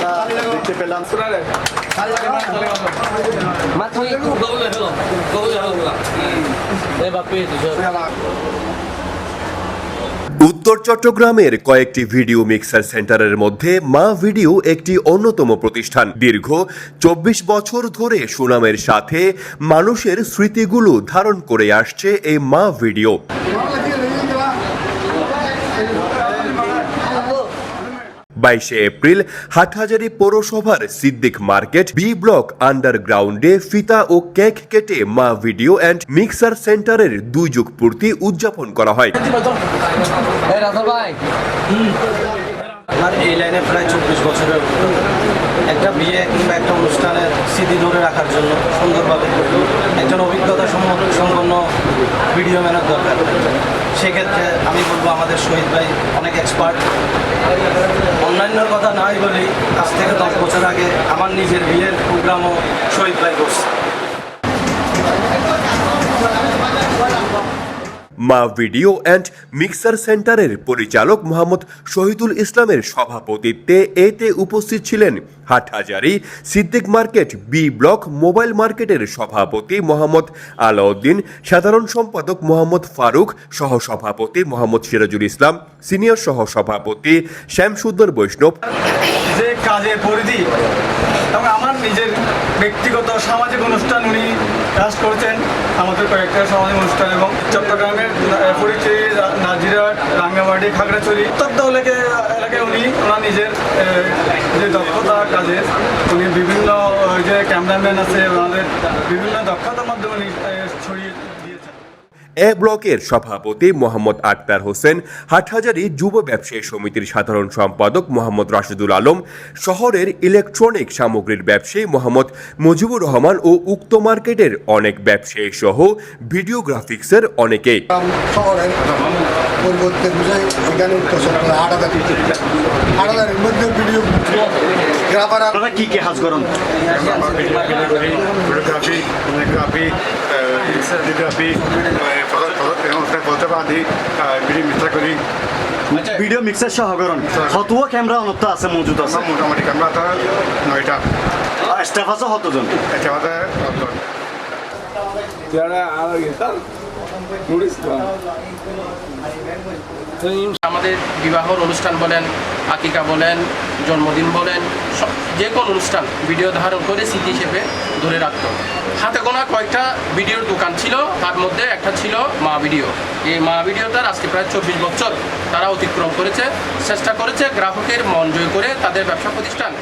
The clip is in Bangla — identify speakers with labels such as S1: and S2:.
S1: দেখতে পেলাম
S2: উত্তর চট্টগ্রামের কয়েকটি ভিডিও মিক্সার সেন্টারের মধ্যে মা ভিডিও একটি অন্যতম প্রতিষ্ঠান। দীর্ঘ চব্বিশ বছর ধরে সুনামের সাথে মানুষের স্মৃতিগুলো ধারণ করে আসছে এই মা ভিডিও। বাইশে এপ্রিল হাটহাজারি পৌরসভার সিদ্দিক মার্কেট বি ব্লক আন্ডারগ্রাউন্ডে ফিতা ও কেক কেটে মা ভিডিও অ্যান্ড মিক্সার সেন্টারের দুই যুগ পূর্তি উদযাপন করা হয়।
S3: আমার এই লাইনে প্রায় চব্বিশ বছরের একটা বিয়ে কিংবা একটা অনুষ্ঠানের স্মৃতি ধরে রাখার জন্য সুন্দরভাবে ভিডিও ম্যানের দরকার। সেক্ষেত্রে আমি বলব আমাদের শহীদ ভাই অনেক এক্সপার্ট অন্যান্যর কথা নাই বলি, আজ থেকে দশ বছর আগে আমার নিজের বিয়ের প্রোগ্রামও শহীদ ভাই করছে।
S2: মা ভিডিও অ্যান্ড মিক্সার সেন্টারের পরিচালক মোহাম্মদ শহীদুল ইসলামের সভাপতিত্বে এতে উপস্থিত ছিলেন Hathazari, Siddique market, B block, mobile মার্কেটের সভাপতি মোহাম্মদ আলাউদ্দিন, সাধারণ সম্পাদক মোহাম্মদ ফারুক, সহসভাপতি মোহাম্মদ সিরাজুল ইসলাম, সিনিয়র সহসভাপতি শ্যামসুন্দর বৈষ্ণব।
S4: যে কাজের পরিধি ব্যক্তিগত সামাজিক অনুষ্ঠান উনি কাজ করছেন। আমাদের কয়েকটা সামাজিক অনুষ্ঠান এবং চট্টগ্রামের পরিচয় নাজিরাট রাঙ্গামাটি, খাগড়াছড়ি উত্তর এলাকায় উনি ওনার নিজের যে দক্ষতা কাজের, উনি বিভিন্ন যে ক্যামেরাম্যান আছে, ওনাদের বিভিন্ন দক্ষতার মাধ্যমে
S2: এ ব্লকের সভাপতি মোহাম্মদ আক্তার হোসেন হাটহাজারী যুব ব্যবসায়ী সমিতির সাধারণ সম্পাদক মোহাম্মদ রাশিদুল আলম শহরের ইলেকট্রনিক সামগ্রীর ব্যবসায়ী মোহাম্মদ মুজিবুর রহমান ও উক্ত মার্কেটের অনেক ব্যবসায়ী সহ ভিডিওগ্রাফিক্সের অনেকেই
S5: শহরের বুঝাই এখানে আট হাজার আট হাজারের মধ্যে ভিডিও গ্রাফার
S1: আপনারা কি কি কাজ করেন?
S6: Photography photography videography photography video Mitra করি
S1: ভিডিও মিক্সার সহ করেন হতুয়া ক্যামেরা অনত্য আছে মজুদ আছে
S6: মোটামুটি ক্যামেরাটা নয়টা
S1: স্টাফ আছে হতজন
S6: এটা আমাদের
S7: আমাদের বিবাহর অনুষ্ঠান বলেন, আকিকা বলেন, জন্মদিন বলেন, সব যে কোনো অনুষ্ঠান ভিডিও ধারণ করে স্মৃতি হিসেবে ধরে রাখতো। হাতে গোনা কয়েকটা ভিডিওর দোকান ছিল, তার মধ্যে একটা ছিল মা ভিডিও। এই মা ভিডিওটার আজকে প্রায় চব্বিশ বছর তারা অতিক্রম করেছে, চেষ্টা করেছে গ্রাহকের মন জয় করে তাদের ব্যবসা প্রতিষ্ঠান